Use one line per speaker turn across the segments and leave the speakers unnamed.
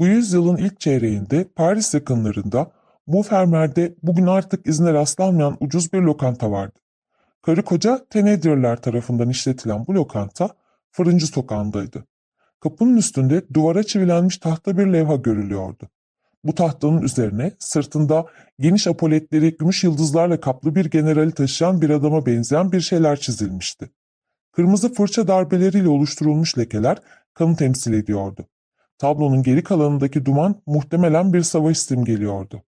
Bu yüzyılın ilk çeyreğinde Paris yakınlarında Montfermeil'de bugün artık izine rastlanmayan ucuz bir lokanta vardı. Karı koca Tenedierler tarafından işletilen bu lokanta Fırıncı Sokağı'ndaydı. Kapının üstünde duvara çivilenmiş tahta bir levha görülüyordu. Bu tahtanın üzerine sırtında geniş apoletleri gümüş yıldızlarla kaplı bir generali taşıyan bir adama benzeyen bir şeyler çizilmişti. Kırmızı fırça darbeleriyle oluşturulmuş lekeler kanı temsil ediyordu. Tablonun geri kalanındaki duman muhtemelen bir savaş simgeliyordu.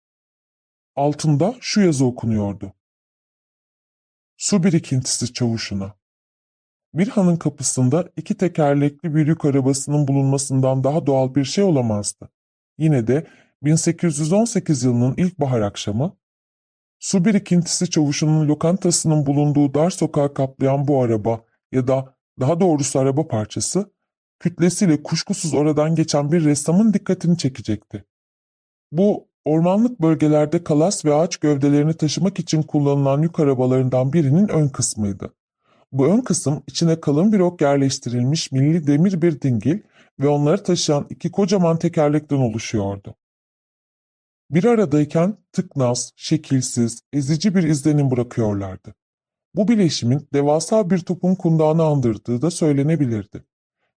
Altında şu yazı okunuyordu. Su birikintisi çavuşuna. Bir hanın kapısında iki tekerlekli bir yük arabasının bulunmasından daha doğal bir şey olamazdı. Yine de 1818 yılının ilkbahar akşamı, su birikintisi çavuşunun lokantasının bulunduğu dar sokağı kaplayan bu araba ya da daha doğrusu araba parçası, kütlesiyle kuşkusuz oradan geçen bir ressamın dikkatini çekecekti. Bu, ormanlık bölgelerde kalas ve ağaç gövdelerini taşımak için kullanılan yük arabalarından birinin ön kısmıydı. Bu ön kısım içine kalın bir ok yerleştirilmiş milli demir bir dingil ve onları taşıyan iki kocaman tekerlekten oluşuyordu. Bir aradayken tıknaz, şekilsiz, ezici bir izlenim bırakıyorlardı. Bu bileşimin devasa bir topun kundağını andırdığı da söylenebilirdi.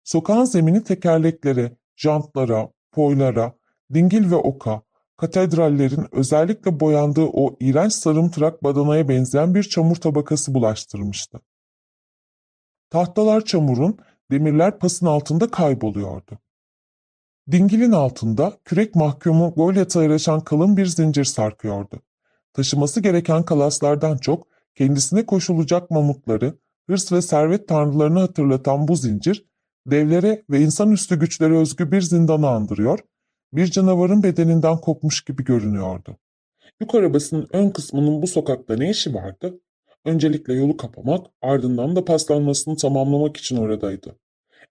Sokağın zemini tekerleklere, jantlara, poylara, dingil ve oka, katedrallerin özellikle boyandığı o iğrenç sarımtırak badanaya benzeyen bir çamur tabakası bulaştırmıştı. Tahtalar çamurun, demirler pasın altında kayboluyordu. Dingilin altında kürek mahkumu Golyat'a yarışan kalın bir zincir sarkıyordu. Taşıması gereken kalaslardan çok kendisine koşulacak mamutları, hırs ve servet tanrılarını hatırlatan bu zincir, devlere ve insanüstü güçlere özgü bir zindanı andırıyor, bir canavarın bedeninden kopmuş gibi görünüyordu. Yük arabasının ön kısmının bu sokakta ne işi vardı? Öncelikle yolu kapamak, ardından da paslanmasını tamamlamak için oradaydı.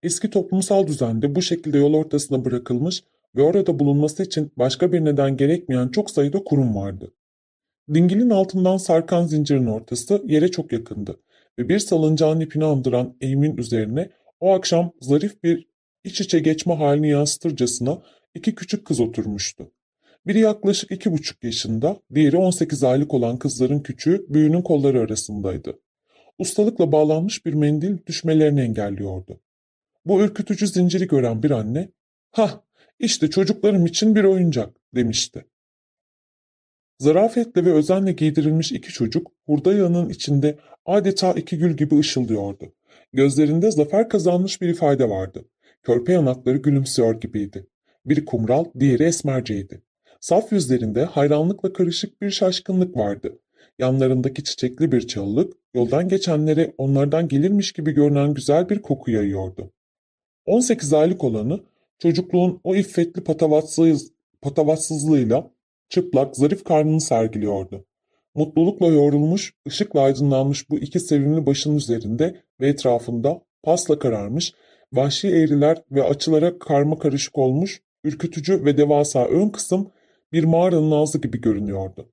Eski toplumsal düzende bu şekilde yol ortasına bırakılmış ve orada bulunması için başka bir neden gerekmeyen çok sayıda kurum vardı. Dingilin altından sarkan zincirin ortası yere çok yakındı ve bir salıncağın ipini andıran eğimin üzerine o akşam zarif bir iç içe geçme halini yansıtırcasına iki küçük kız oturmuştu. Biri yaklaşık iki buçuk yaşında, diğeri 18 aylık olan kızların küçüğü büyüğünün kolları arasındaydı. Ustalıkla bağlanmış bir mendil düşmelerini engelliyordu. Bu ürkütücü zinciri gören bir anne, ''Hah, işte çocuklarım için bir oyuncak.'' demişti. Zarafetle ve özenle giydirilmiş iki çocuk hurda yağının içinde adeta iki gül gibi ışıldıyordu. Gözlerinde zafer kazanmış bir ifade vardı. Körpe yanakları gülümsüyor gibiydi. Biri kumral, diğeri esmerceydi. Saf yüzlerinde hayranlıkla karışık bir şaşkınlık vardı. Yanlarındaki çiçekli bir çalılık, yoldan geçenlere onlardan gelirmiş gibi görünen güzel bir koku yayıyordu. 18 aylık olanı, çocukluğun o iffetli patavatsız, patavatsızlığıyla çıplak, zarif karnını sergiliyordu. Mutlulukla yoğrulmuş, ışıkla aydınlanmış bu iki sevimli başın üzerinde ve etrafında pasla kararmış, vahşi eğriler ve açılara karma karışık olmuş, ürkütücü ve devasa ön kısım bir mağaranın ağzı gibi görünüyordu.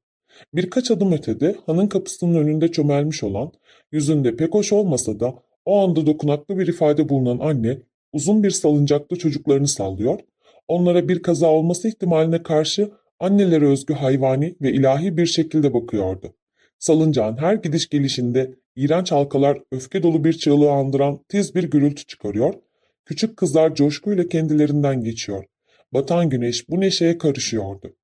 Birkaç adım ötede hanın kapısının önünde çömelmiş olan, yüzünde pek hoş olmasa da o anda dokunaklı bir ifade bulunan anne uzun bir salıncakta çocuklarını sallıyor, onlara bir kaza olması ihtimaline karşı annelere özgü hayvani ve ilahi bir şekilde bakıyordu. Salıncağın her gidiş gelişinde iğrenç halkalar öfke dolu bir çığlığı andıran tiz bir gürültü çıkarıyor, küçük kızlar coşkuyla kendilerinden geçiyor. Batan güneş bu neşeye karışıyordu.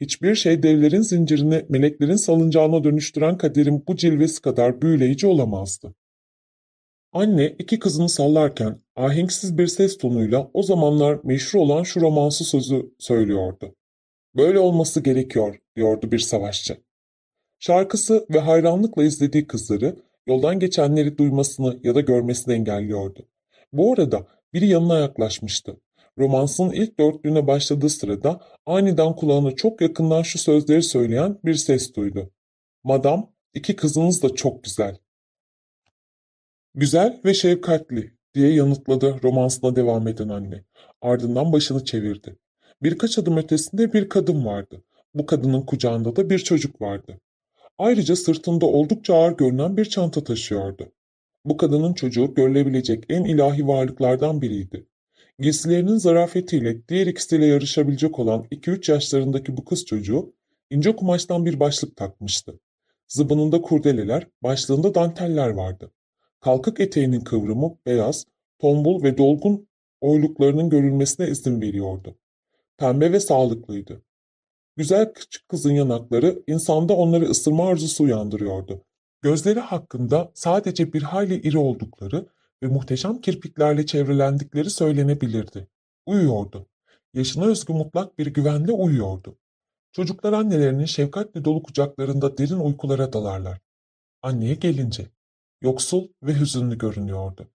Hiçbir şey devlerin zincirini meleklerin salıncağına dönüştüren kaderin bu cilvesi kadar büyüleyici olamazdı. Anne iki kızını sallarken ahenksiz bir ses tonuyla o zamanlar meşhur olan şu romansı sözü söylüyordu. Böyle olması gerekiyor, diyordu bir savaşçı. Şarkısı ve hayranlıkla izlediği kızları yoldan geçenleri duymasını ya da görmesini engelliyordu. Bu arada biri yanına yaklaşmıştı. Romansın ilk dörtlüğüne başladığı sırada aniden kulağına çok yakından şu sözleri söyleyen bir ses duydu. Madam, iki kızınız da çok güzel. Güzel ve şefkatli diye yanıtladı romansına devam eden anne. Ardından başını çevirdi. Birkaç adım ötesinde bir kadın vardı. Bu kadının kucağında da bir çocuk vardı. Ayrıca sırtında oldukça ağır görünen bir çanta taşıyordu. Bu kadının çocuğu görülebilecek en ilahi varlıklardan biriydi. Giysilerinin zarafetiyle diğer ikisiyle yarışabilecek olan 2-3 yaşlarındaki bu kız çocuğu ince kumaştan bir başlık takmıştı. Zıbınında kurdeleler, başlığında danteller vardı. Kalkık eteğinin kıvrımı beyaz, tombul ve dolgun oyluklarının görülmesine izin veriyordu. Pembe ve sağlıklıydı. Güzel küçük kızın yanakları insanda onları ısırma arzusu uyandırıyordu. Gözleri hakkında sadece bir hayli iri oldukları ve muhteşem kirpiklerle çevrelendikleri söylenebilirdi. Uyuyordu. Yaşına özgü mutlak bir güvenle uyuyordu. Çocuklar annelerinin şefkatle dolu kucaklarında derin uykulara dalarlar. Anneye gelince, yoksul ve hüzünlü görünüyordu.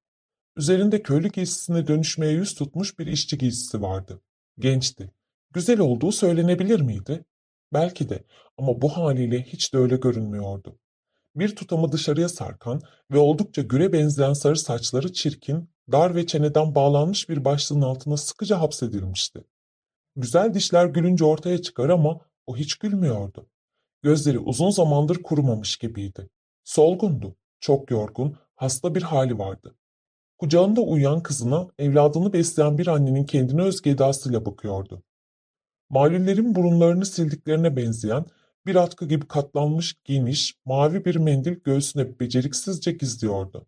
Üzerinde köylü giysisine dönüşmeye yüz tutmuş bir işçi giysisi vardı. Gençti. Güzel olduğu söylenebilir miydi? Belki de ama bu haliyle hiç de öyle görünmüyordu. Bir tutamı dışarıya sarkan ve oldukça güre benzeyen sarı saçları çirkin, dar ve çeneden bağlanmış bir başlığın altına sıkıca hapsedilmişti. Güzel dişler gülünce ortaya çıkar ama o hiç gülmüyordu. Gözleri uzun zamandır kurumamış gibiydi. Solgundu, çok yorgun, hasta bir hali vardı. Kucağında uyuyan kızına evladını besleyen bir annenin kendine özgü edasıyla bakıyordu. Malullerin burunlarını sildiklerine benzeyen bir atkı gibi katlanmış geniş, mavi bir mendil göğsüne beceriksizce gizliyordu.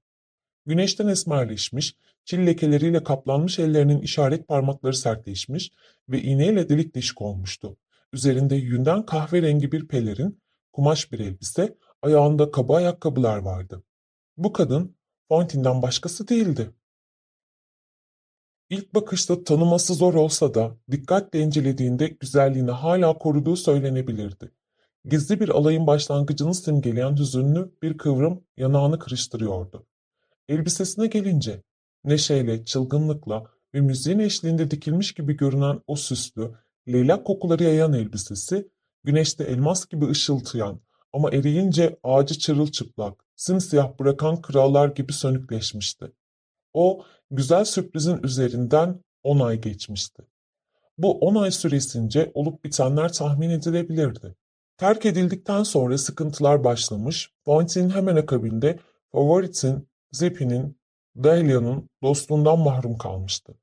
Güneşten esmerleşmiş, çil lekeleriyle kaplanmış ellerinin işaret parmakları sertleşmiş ve iğneyle delik deşik olmuştu. Üzerinde yünden kahverengi bir pelerin, kumaş bir elbise, ayağında kaba ayakkabılar vardı. Bu kadın Fontin'den başkası değildi. İlk bakışta tanıması zor olsa da dikkatle incelediğinde güzelliğini hala koruduğu söylenebilirdi. Gizli bir alayın başlangıcını simgeleyen hüzünlü bir kıvrım yanağını kırıştırıyordu. Elbisesine gelince neşeyle, çılgınlıkla ve müziğin eşliğinde dikilmiş gibi görünen o süslü, leylak kokuları yayan elbisesi, güneşte elmas gibi ışıltıyan ama eriyince ağacı çırılçıplak, simsiyah bırakan krallar gibi sönükleşmişti. O, güzel sürprizin üzerinden 10 ay geçmişti. Bu 10 ay süresince olup bitenler tahmin edilebilirdi. Terk edildikten sonra sıkıntılar başlamış, Boynton'in hemen akabinde Favorit'in, Zippy'nin, Dahlia'nın dostluğundan mahrum kalmıştı.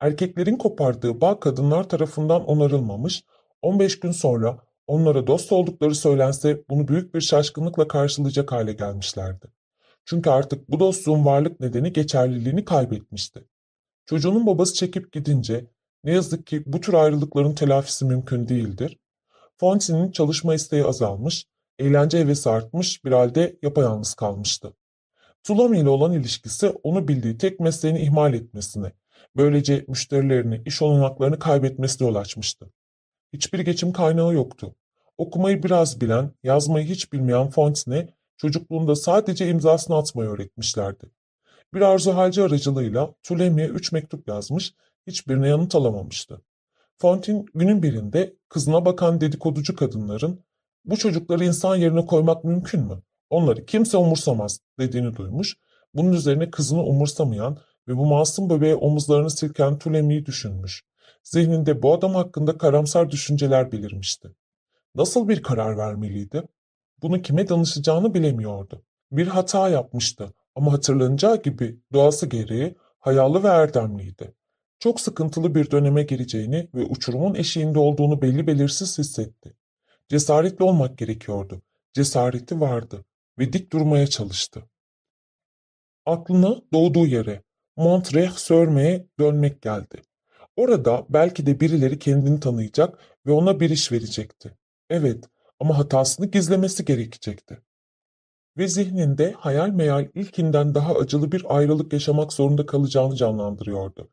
Erkeklerin kopardığı bağ kadınlar tarafından onarılmamış, 15 gün sonra onlara dost oldukları söylense bunu büyük bir şaşkınlıkla karşılayacak hale gelmişlerdi. Çünkü artık bu dostluğun varlık nedeni geçerliliğini kaybetmişti. Çocuğunun babası çekip gidince ne yazık ki bu tür ayrılıkların telafisi mümkün değildir. Fonti'nin çalışma isteği azalmış, eğlence hevesi artmış bir halde yapayalnız kalmıştı. Tulami ile olan ilişkisi onu bildiği tek mesleğini ihmal etmesine, böylece müşterilerini, iş olanaklarını kaybetmesine yol açmıştı. Hiçbir geçim kaynağı yoktu. Okumayı biraz bilen, yazmayı hiç bilmeyen Fontine, çocukluğunda sadece imzasını atmayı öğretmişlerdi. Bir arzu halci aracılığıyla Tulemi'ye üç mektup yazmış, hiçbirine yanıt alamamıştı. Fontin günün birinde kızına bakan dedikoducu kadınların bu çocukları insan yerine koymak mümkün mü? Onları kimse umursamaz dediğini duymuş. Bunun üzerine kızını umursamayan ve bu masum bebeğe omuzlarını silken Tulemi'yi düşünmüş. Zihninde bu adam hakkında karamsar düşünceler belirmişti. Nasıl bir karar vermeliydi? Bunu kime danışacağını bilemiyordu. Bir hata yapmıştı ama hatırlanacağı gibi doğası gereği hayalı ve erdemliydi. Çok sıkıntılı bir döneme gireceğini ve uçurumun eşiğinde olduğunu belli belirsiz hissetti. Cesaretli olmak gerekiyordu. Cesareti vardı ve dik durmaya çalıştı. Aklına doğduğu yere, Montreuil-sur-Mer'e dönmek geldi. Orada belki de birileri kendini tanıyacak ve ona bir iş verecekti. Evet ama hatasını gizlemesi gerekecekti. Ve zihninde hayal meyal ilkinden daha acılı bir ayrılık yaşamak zorunda kalacağını canlandırıyordu.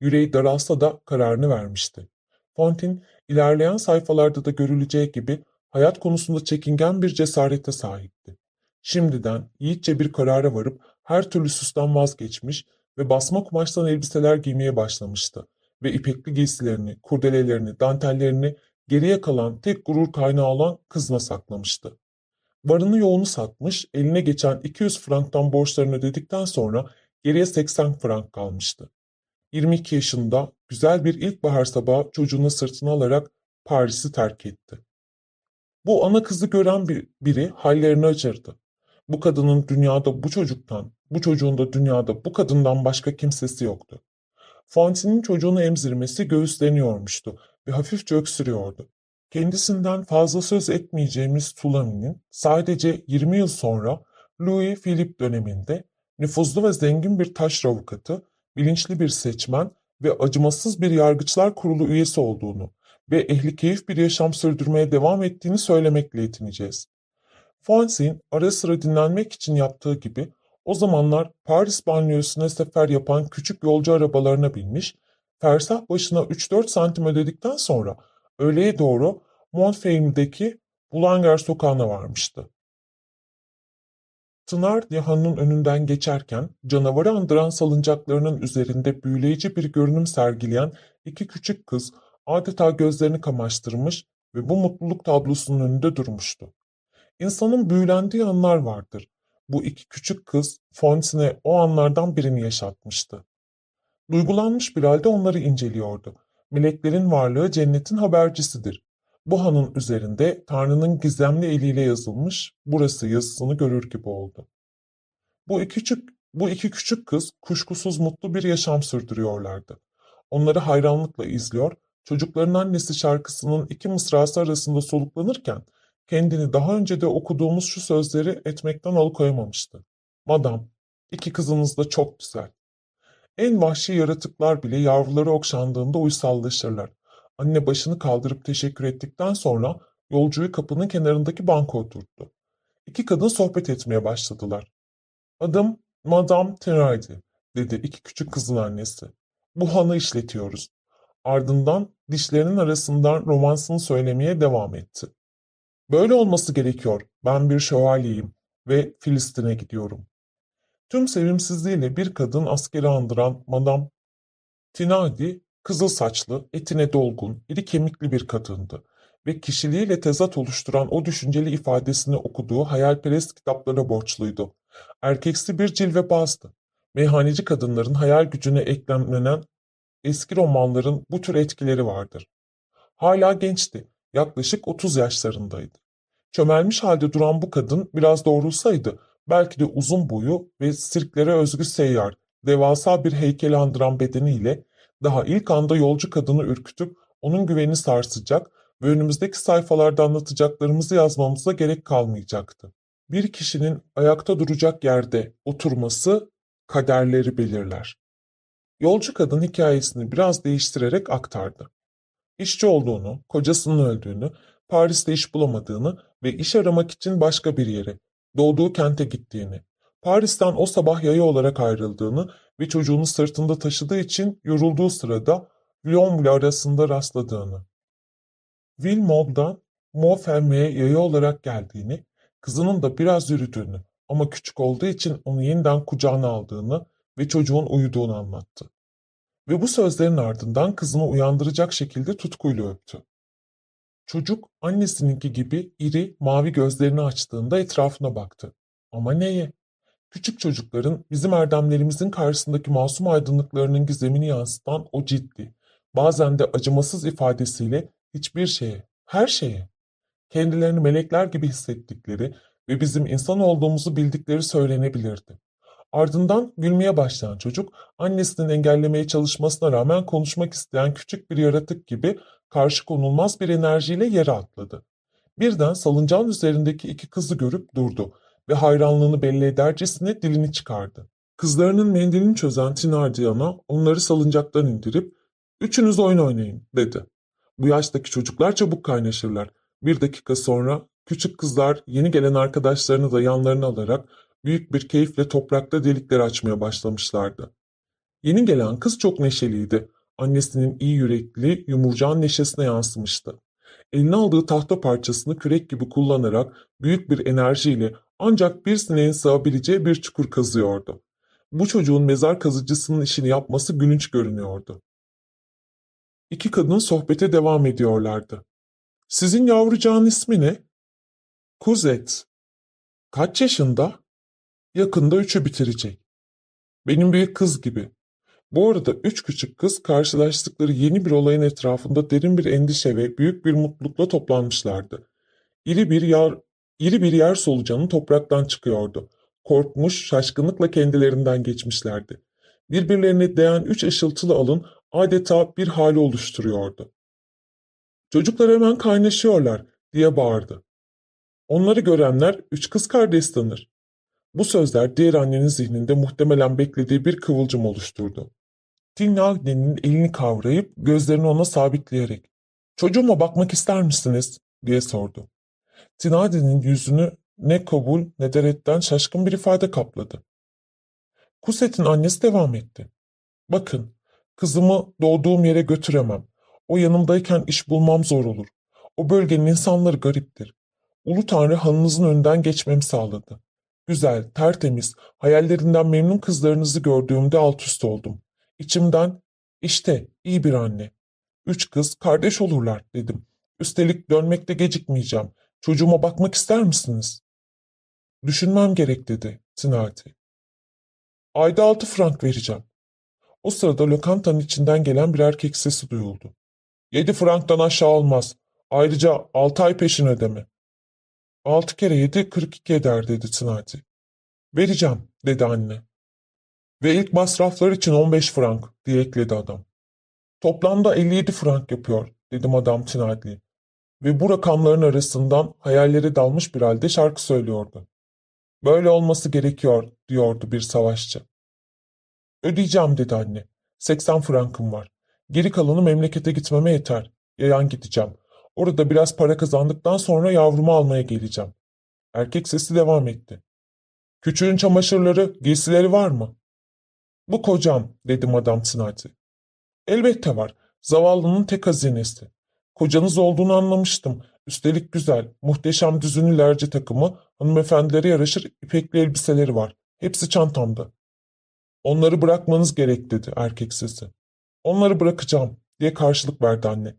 Yüreği daralsa da kararını vermişti. Fontin, ilerleyen sayfalarda da görüleceği gibi hayat konusunda çekingen bir cesarete sahipti. Şimdiden yiğitçe bir karara varıp her türlü süsten vazgeçmiş ve basma kumaştan elbiseler giymeye başlamıştı ve ipekli giysilerini, kurdelelerini, dantellerini geriye kalan tek gurur kaynağı olan kızına saklamıştı. Varını yoğunu satmış, eline geçen 200 franktan borçlarını ödedikten sonra geriye 80 frank kalmıştı. 22 yaşında güzel bir ilkbahar sabahı çocuğunu sırtına alarak Paris'i terk etti. Bu ana kızı gören bir, biri hallerini acırdı. Bu kadının dünyada bu çocuktan, bu çocuğun da dünyada bu kadından başka kimsesi yoktu. Fanti'nin çocuğunu emzirmesi göğüslerini yormuştu ve hafifçe öksürüyordu. Kendisinden fazla söz etmeyeceğimiz Tulami'nin sadece 20 yıl sonra Louis Philippe döneminde nüfuzlu ve zengin bir taş avukatı, bilinçli bir seçmen ve acımasız bir yargıçlar kurulu üyesi olduğunu ve ehli keyif bir yaşam sürdürmeye devam ettiğini söylemekle yetineceğiz. Fonsin ara sıra dinlenmek için yaptığı gibi o zamanlar Paris banliyösüne sefer yapan küçük yolcu arabalarına binmiş, fersah başına 3-4 santim ödedikten sonra öğleye doğru Montferme'deki Boulanger sokağına varmıştı. Thenardier hanının önünden geçerken canavarı andıran salıncaklarının üzerinde büyüleyici bir görünüm sergileyen iki küçük kız adeta gözlerini kamaştırmış ve bu mutluluk tablosunun önünde durmuştu. İnsanın büyülendiği anlar vardır. Bu iki küçük kız Fontaine o anlardan birini yaşatmıştı. Duygulanmış bir halde onları inceliyordu. Meleklerin varlığı cennetin habercisidir. Bu hanın üzerinde Tanrı'nın gizemli eliyle yazılmış burası yazısını görür gibi oldu. Bu iki küçük, bu iki küçük kız kuşkusuz mutlu bir yaşam sürdürüyorlardı. Onları hayranlıkla izliyor, çocukların annesi şarkısının iki mısrası arasında soluklanırken kendini daha önce de okuduğumuz şu sözleri etmekten alıkoyamamıştı. Madam, iki kızınız da çok güzel. En vahşi yaratıklar bile yavruları okşandığında uysallaşırlar. Anne başını kaldırıp teşekkür ettikten sonra yolcuyu kapının kenarındaki banka oturttu. İki kadın sohbet etmeye başladılar. Adım Madame Thénardier, dedi iki küçük kızın annesi. Bu hanı işletiyoruz. Ardından dişlerinin arasından romansını söylemeye devam etti. Böyle olması gerekiyor. Ben bir şövalyeyim ve Filistin'e gidiyorum. Tüm sevimsizliğiyle bir kadın askeri andıran Madame Tinadi, kızıl saçlı, etine dolgun, iri kemikli bir kadındı ve kişiliğiyle tezat oluşturan o düşünceli ifadesini okuduğu hayalperest kitaplara borçluydu. Erkeksi bir cilvebazdı. Meyhaneci kadınların hayal gücüne eklemlenen eski romanların bu tür etkileri vardır. Hala gençti, yaklaşık 30 yaşlarındaydı. Çömelmiş halde duran bu kadın biraz doğrulsaydı belki de uzun boyu ve sirklere özgü seyyar, devasa bir heykeli andıran bedeniyle daha ilk anda yolcu kadını ürkütüp onun güvenini sarsacak ve önümüzdeki sayfalarda anlatacaklarımızı yazmamıza gerek kalmayacaktı. Bir kişinin ayakta duracak yerde oturması kaderleri belirler. Yolcu kadın hikayesini biraz değiştirerek aktardı. İşçi olduğunu, kocasının öldüğünü, Paris'te iş bulamadığını ve iş aramak için başka bir yere, doğduğu kente gittiğini, Paris'ten o sabah yaya olarak ayrıldığını ve çocuğunu sırtında taşıdığı için yorulduğu sırada Lyonville arasında rastladığını. Villemot'dan Montferme'ye yaya olarak geldiğini, kızının da biraz yürüdüğünü ama küçük olduğu için onu yeniden kucağına aldığını ve çocuğun uyuduğunu anlattı. Ve bu sözlerin ardından kızını uyandıracak şekilde tutkuyla öptü. Çocuk annesininki gibi iri, mavi gözlerini açtığında etrafına baktı. Ama neye? Küçük çocukların bizim erdemlerimizin karşısındaki masum aydınlıklarının gizemini yansıtan o ciddi, bazen de acımasız ifadesiyle hiçbir şeye, her şeye, kendilerini melekler gibi hissettikleri ve bizim insan olduğumuzu bildikleri söylenebilirdi. Ardından gülmeye başlayan çocuk, annesinin engellemeye çalışmasına rağmen konuşmak isteyen küçük bir yaratık gibi karşı konulmaz bir enerjiyle yere atladı. Birden salıncağın üzerindeki iki kızı görüp durdu ve hayranlığını belli edercesine dilini çıkardı. Kızlarının mendilini çözen Tinardiana onları salıncaktan indirip ''Üçünüz oyun oynayın'' dedi. Bu yaştaki çocuklar çabuk kaynaşırlar. Bir dakika sonra küçük kızlar yeni gelen arkadaşlarını da yanlarına alarak büyük bir keyifle toprakta delikler açmaya başlamışlardı. Yeni gelen kız çok neşeliydi. Annesinin iyi yürekli, yumurcağın neşesine yansımıştı. Eline aldığı tahta parçasını kürek gibi kullanarak büyük bir enerjiyle ancak bir sineğin sığabileceği bir çukur kazıyordu. Bu çocuğun mezar kazıcısının işini yapması gülünç görünüyordu. İki kadın sohbete devam ediyorlardı. Sizin yavrucağın ismi ne? Kuzet. Kaç yaşında? Yakında üçü bitirecek. Benim büyük kız gibi. Bu arada üç küçük kız karşılaştıkları yeni bir olayın etrafında derin bir endişe ve büyük bir mutlulukla toplanmışlardı. İri bir yer, iri bir yer solucanı topraktan çıkıyordu. Korkmuş, şaşkınlıkla kendilerinden geçmişlerdi. Birbirlerine değen üç ışıltılı alın adeta bir hali oluşturuyordu. Çocuklar hemen kaynaşıyorlar diye bağırdı. Onları görenler üç kız kardeş sanır. Bu sözler diğer annenin zihninde muhtemelen beklediği bir kıvılcım oluşturdu. Tinagne'nin elini kavrayıp gözlerini ona sabitleyerek ''Çocuğuma bakmak ister misiniz?'' diye sordu. Tinagne'nin yüzünü ne kabul ne de redden şaşkın bir ifade kapladı. Kuset'in annesi devam etti. ''Bakın, kızımı doğduğum yere götüremem. O yanımdayken iş bulmam zor olur. O bölgenin insanları gariptir. Ulu Tanrı hanınızın önünden geçmemi sağladı. Güzel, tertemiz, hayallerinden memnun kızlarınızı gördüğümde alt üst oldum. İçimden, işte iyi bir anne. Üç kız kardeş olurlar dedim. Üstelik dönmekte gecikmeyeceğim. Çocuğuma bakmak ister misiniz? Düşünmem gerek dedi Tinati. Ayda altı frank vereceğim. O sırada lokantanın içinden gelen bir erkek sesi duyuldu. Yedi franktan aşağı olmaz. Ayrıca altı ay peşin ödeme. Altı kere yedi kırk iki eder dedi Tinati. Vereceğim dedi anne. Ve ilk masraflar için 15 frank diye ekledi adam. Toplamda 57 frank yapıyor dedi Madame Tinadli. Ve bu rakamların arasından hayallere dalmış bir halde şarkı söylüyordu. Böyle olması gerekiyor diyordu bir savaşçı. Ödeyeceğim dedi anne. 80 frankım var. Geri kalanı memlekete gitmeme yeter. Yayan gideceğim. Orada biraz para kazandıktan sonra yavrumu almaya geleceğim. Erkek sesi devam etti. Küçüğün çamaşırları, giysileri var mı? Bu kocam, dedi Madame Trinity. Elbette var. Zavallının tek hazinesi. Kocanız olduğunu anlamıştım. Üstelik güzel, muhteşem düzünlü lerce takımı, hanımefendilere yaraşır ipekli elbiseleri var. Hepsi çantamda. Onları bırakmanız gerek dedi erkek sesi. Onları bırakacağım diye karşılık verdi anne.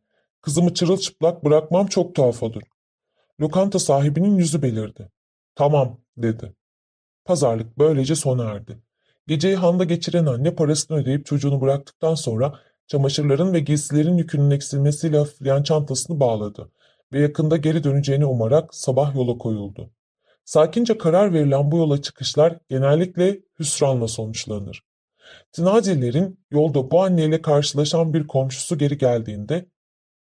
Kızımı çırılçıplak bırakmam çok tuhaf olur. Lokanta sahibinin yüzü belirdi. Tamam dedi. Pazarlık böylece sona erdi. Geceyi handa geçiren anne parasını ödeyip çocuğunu bıraktıktan sonra çamaşırların ve giysilerin yükünün eksilmesiyle hafifleyen çantasını bağladı ve yakında geri döneceğini umarak sabah yola koyuldu. Sakince karar verilen bu yola çıkışlar genellikle hüsranla sonuçlanır. Tinadilerin yolda bu anneyle karşılaşan bir komşusu geri geldiğinde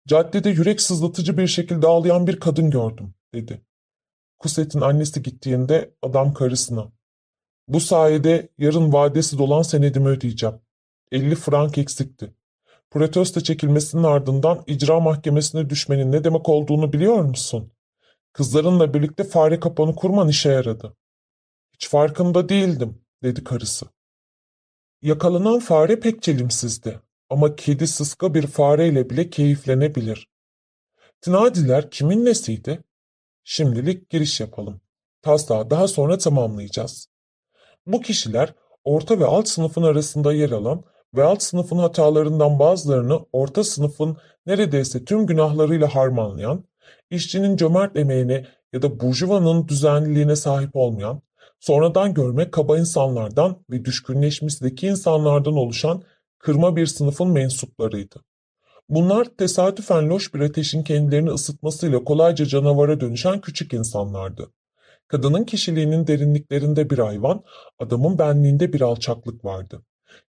''Caddede yürek sızlatıcı bir şekilde ağlayan bir kadın gördüm.'' dedi. Kuset'in annesi gittiğinde adam karısına ''Bu sayede yarın vadesi dolan senedimi ödeyeceğim. 50 frank eksikti. Protesto çekilmesinin ardından icra mahkemesine düşmenin ne demek olduğunu biliyor musun? Kızlarınla birlikte fare kapanı kurman işe yaradı. Hiç farkında değildim, dedi karısı. Yakalanan fare pek çelimsizdi ama kedi sıska bir fareyle bile keyiflenebilir. Tinadiler kimin nesiydi? Şimdilik giriş yapalım. Taslağı daha sonra tamamlayacağız. Bu kişiler orta ve alt sınıfın arasında yer alan ve alt sınıfın hatalarından bazılarını orta sınıfın neredeyse tüm günahlarıyla harmanlayan, işçinin cömert emeğine ya da burjuvanın düzenliliğine sahip olmayan, sonradan görme kaba insanlardan ve düşkünleşmiş insanlardan oluşan kırma bir sınıfın mensuplarıydı. Bunlar tesadüfen loş bir ateşin kendilerini ısıtmasıyla kolayca canavara dönüşen küçük insanlardı. Kadının kişiliğinin derinliklerinde bir hayvan, adamın benliğinde bir alçaklık vardı.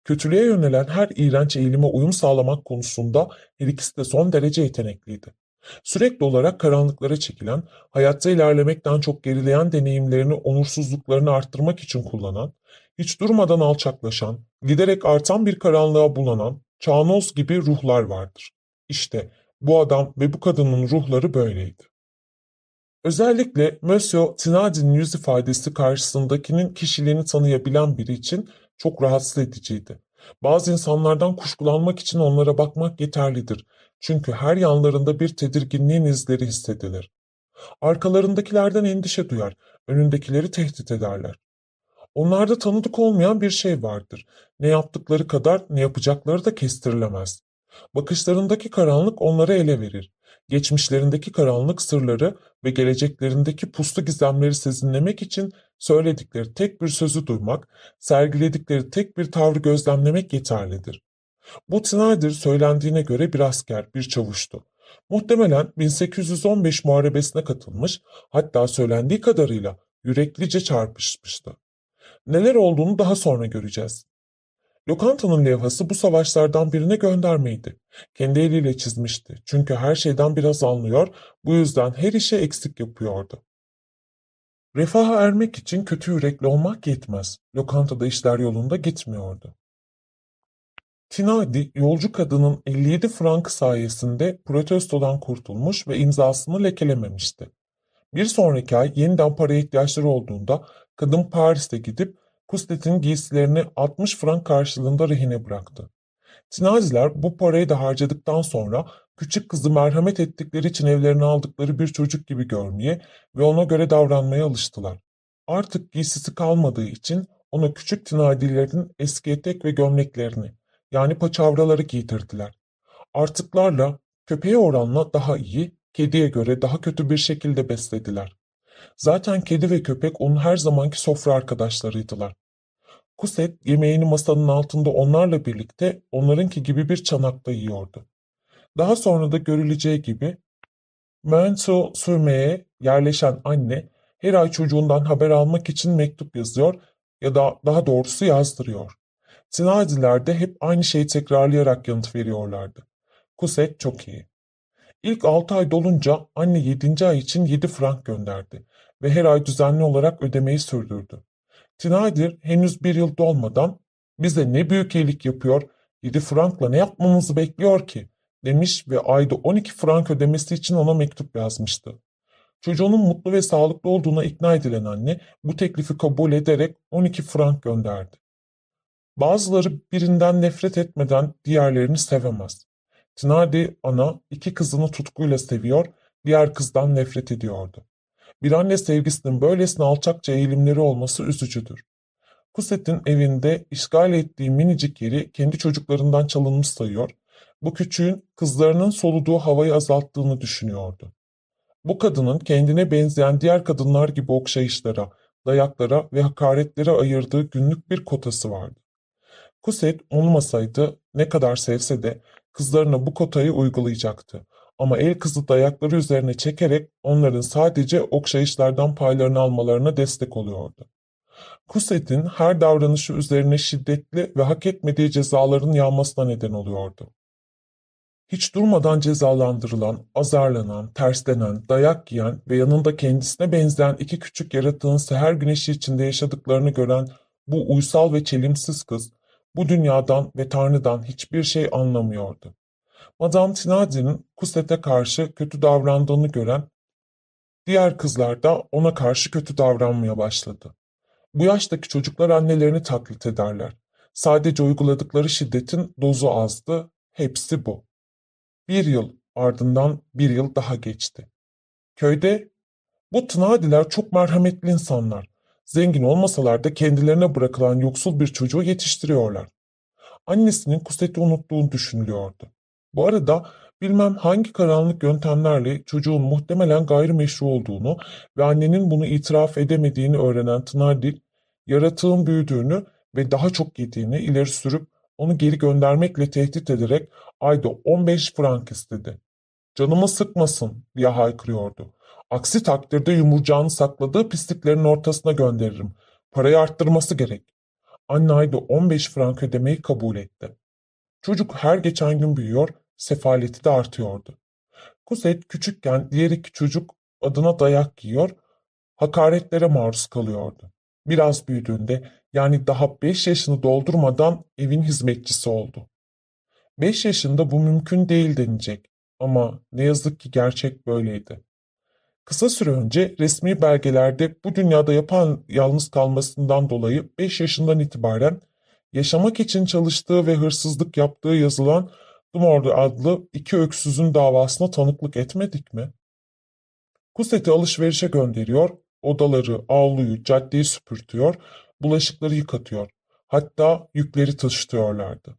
Kötülüğe yönelen her iğrenç eğilime uyum sağlamak konusunda her ikisi de son derece yetenekliydi. Sürekli olarak karanlıklara çekilen, hayatta ilerlemekten çok gerileyen deneyimlerini onursuzluklarını arttırmak için kullanan, hiç durmadan alçaklaşan, giderek artan bir karanlığa bulanan, çağnoz gibi ruhlar vardır. İşte bu adam ve bu kadının ruhları böyleydi. Özellikle Monsieur Thénardier'in yüz ifadesi karşısındakinin kişiliğini tanıyabilen biri için çok rahatsız ediciydi. Bazı insanlardan kuşkulanmak için onlara bakmak yeterlidir. Çünkü her yanlarında bir tedirginliğin izleri hissedilir. Arkalarındakilerden endişe duyar, önündekileri tehdit ederler. Onlarda tanıdık olmayan bir şey vardır. Ne yaptıkları kadar ne yapacakları da kestirilemez. Bakışlarındaki karanlık onları ele verir. Geçmişlerindeki karanlık sırları ve geleceklerindeki puslu gizemleri sezinlemek için söyledikleri tek bir sözü duymak, sergiledikleri tek bir tavrı gözlemlemek yeterlidir. Bu Snyder söylendiğine göre bir asker, bir çavuştu. Muhtemelen 1815 muharebesine katılmış, hatta söylendiği kadarıyla yüreklice çarpışmıştı. Neler olduğunu daha sonra göreceğiz. Lokantanın levhası bu savaşlardan birine göndermeydi. Kendi eliyle çizmişti. Çünkü her şeyden biraz anlıyor, bu yüzden her işe eksik yapıyordu. Refaha ermek için kötü yürekli olmak yetmez. Lokantada işler yolunda gitmiyordu. Tinadi, yolcu kadının 57 frank sayesinde protestodan kurtulmuş ve imzasını lekelememişti. Bir sonraki ay yeniden paraya ihtiyaçları olduğunda kadın Paris'te gidip Kustet'in giysilerini 60 frank karşılığında rehine bıraktı. Tinaziler bu parayı da harcadıktan sonra küçük kızı merhamet ettikleri için evlerine aldıkları bir çocuk gibi görmeye ve ona göre davranmaya alıştılar. Artık giysisi kalmadığı için ona küçük tinadilerin eski etek ve gömleklerini yani paçavraları giydirdiler. Artıklarla köpeğe oranla daha iyi, kediye göre daha kötü bir şekilde beslediler. Zaten kedi ve köpek onun her zamanki sofra arkadaşlarıydılar. Kuset yemeğini masanın altında onlarla birlikte onlarınki gibi bir çanakta yiyordu. Daha sonra da görüleceği gibi Mento sürmeye yerleşen anne her ay çocuğundan haber almak için mektup yazıyor ya da daha doğrusu yazdırıyor. Sinadiler de hep aynı şeyi tekrarlayarak yanıt veriyorlardı. Kuset çok iyi. İlk 6 ay dolunca anne 7. ay için 7 frank gönderdi ve her ay düzenli olarak ödemeyi sürdürdü. Tinadir henüz bir yıl dolmadan bize ne büyük iyilik yapıyor, 7 frankla ne yapmamızı bekliyor ki demiş ve ayda 12 frank ödemesi için ona mektup yazmıştı. Çocuğunun mutlu ve sağlıklı olduğuna ikna edilen anne bu teklifi kabul ederek 12 frank gönderdi. Bazıları birinden nefret etmeden diğerlerini sevemez. Tinadi ana iki kızını tutkuyla seviyor, diğer kızdan nefret ediyordu. Bir anne sevgisinin böylesine alçakça eğilimleri olması üzücüdür. Kuset'in evinde işgal ettiği minicik yeri kendi çocuklarından çalınmış sayıyor, bu küçüğün kızlarının soluduğu havayı azalttığını düşünüyordu. Bu kadının kendine benzeyen diğer kadınlar gibi okşayışlara, dayaklara ve hakaretlere ayırdığı günlük bir kotası vardı. Kuset olmasaydı ne kadar sevse de kızlarına bu kotayı uygulayacaktı. Ama el kızı dayakları üzerine çekerek onların sadece okşayışlardan paylarını almalarına destek oluyordu. Kuset'in her davranışı üzerine şiddetli ve hak etmediği cezaların yağmasına neden oluyordu. Hiç durmadan cezalandırılan, azarlanan, terslenen, dayak yiyen ve yanında kendisine benzeyen iki küçük yaratığın seher güneşi içinde yaşadıklarını gören bu uysal ve çelimsiz kız, bu dünyadan ve Tanrı'dan hiçbir şey anlamıyordu. Madame Thénardier'in Kuset'e karşı kötü davrandığını gören diğer kızlar da ona karşı kötü davranmaya başladı. Bu yaştaki çocuklar annelerini taklit ederler. Sadece uyguladıkları şiddetin dozu azdı, hepsi bu. Bir yıl ardından bir yıl daha geçti. Köyde bu Tınadiler çok merhametli insanlar. Zengin olmasalar da kendilerine bırakılan yoksul bir çocuğu yetiştiriyorlar. Annesinin Kuset'i unuttuğunu düşünülüyordu. Bu arada bilmem hangi karanlık yöntemlerle çocuğun muhtemelen gayrimeşru olduğunu ve annenin bunu itiraf edemediğini öğrenen Tınardil, yaratığın büyüdüğünü ve daha çok yediğini ileri sürüp onu geri göndermekle tehdit ederek ayda 15 frank istedi. Canımı sıkmasın diye haykırıyordu. Aksi takdirde yumurcağını sakladığı pisliklerin ortasına gönderirim. Parayı arttırması gerek. Anne ayda 15 frank ödemeyi kabul etti. Çocuk her geçen gün büyüyor, sefaleti de artıyordu. Kuset küçükken diğer iki çocuk adına dayak yiyor, hakaretlere maruz kalıyordu. Biraz büyüdüğünde yani daha 5 yaşını doldurmadan evin hizmetçisi oldu. 5 yaşında bu mümkün değil denilecek ama ne yazık ki gerçek böyleydi. Kısa süre önce resmi belgelerde bu dünyada yapan yalnız kalmasından dolayı 5 yaşından itibaren yaşamak için çalıştığı ve hırsızlık yaptığı yazılan Dumordu adlı iki öksüzün davasına tanıklık etmedik mi? Kuset'i alışverişe gönderiyor, odaları, avluyu, caddeyi süpürtüyor, bulaşıkları yıkatıyor. Hatta yükleri taşıtıyorlardı.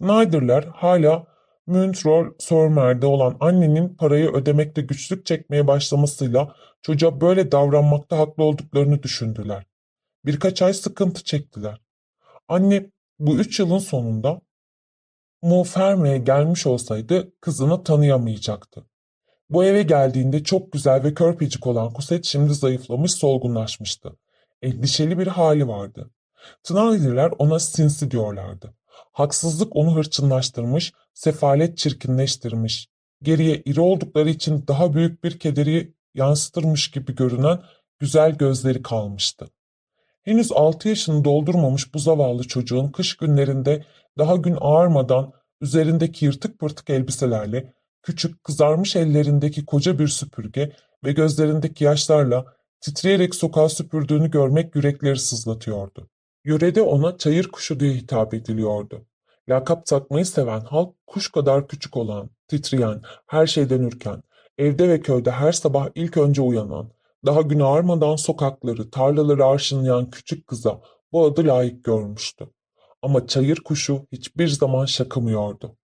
Nadirler hala Müntrol Sörmer'de olan annenin parayı ödemekte güçlük çekmeye başlamasıyla çocuğa böyle davranmakta haklı olduklarını düşündüler. Birkaç ay sıkıntı çektiler. Anne bu üç yılın sonunda Montferme'ye gelmiş olsaydı kızını tanıyamayacaktı. Bu eve geldiğinde çok güzel ve körpecik olan Kuset şimdi zayıflamış solgunlaşmıştı. Endişeli bir hali vardı. Tınayliler ona sinsi diyorlardı. Haksızlık onu hırçınlaştırmış, sefalet çirkinleştirmiş. Geriye iri oldukları için daha büyük bir kederi yansıtırmış gibi görünen güzel gözleri kalmıştı. Henüz altı yaşını doldurmamış bu zavallı çocuğun kış günlerinde daha gün ağarmadan üzerindeki yırtık pırtık elbiselerle, küçük kızarmış ellerindeki koca bir süpürge ve gözlerindeki yaşlarla titreyerek sokağa süpürdüğünü görmek yürekleri sızlatıyordu. Yörede ona çayır kuşu diye hitap ediliyordu. Lakap takmayı seven halk kuş kadar küçük olan, titreyen, her şeyden ürken, evde ve köyde her sabah ilk önce uyanan, daha gün ağarmadan sokakları, tarlaları arşınlayan küçük kıza bu adı layık görmüştü. Ama çayır kuşu hiçbir zaman şakımıyordu.